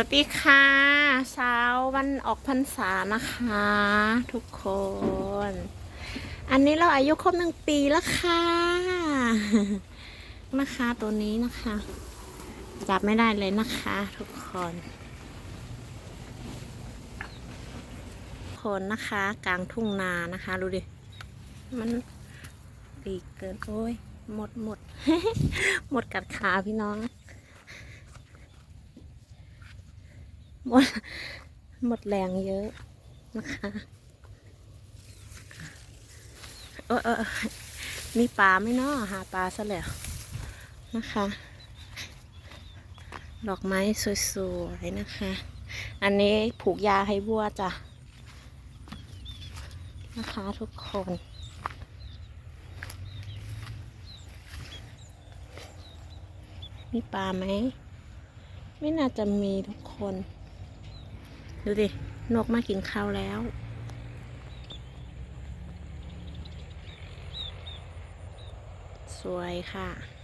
วัสดีค่ะเช้าวันออกพรรษานะคะ ทุกคน อันนี้เราอายุครบหนึ่งปีแล้วค่ะนะคะตัวนี้นะคะ จับไม่ได้เลยนะคะ ทุกคนคนนะคะ กลางทุ่งนานะคะ ดูดิ มันปีกเกิน โอ้ยหมดหมด หมดกัดขาพี่น้อง หมดหมดแรงเยอะนะคะเออเออเออมีปลาไหมเนาะหาปลาซะแล้วนะคะ ดอกไม้สวยๆนะคะ อันนี้ผูกยาให้วัวจ้ะนะคะทุกคนมีปลาไหม ไม่น่าจะมีทุกคน ดูดิ นกมากินข้าวแล้ว สวยค่ะ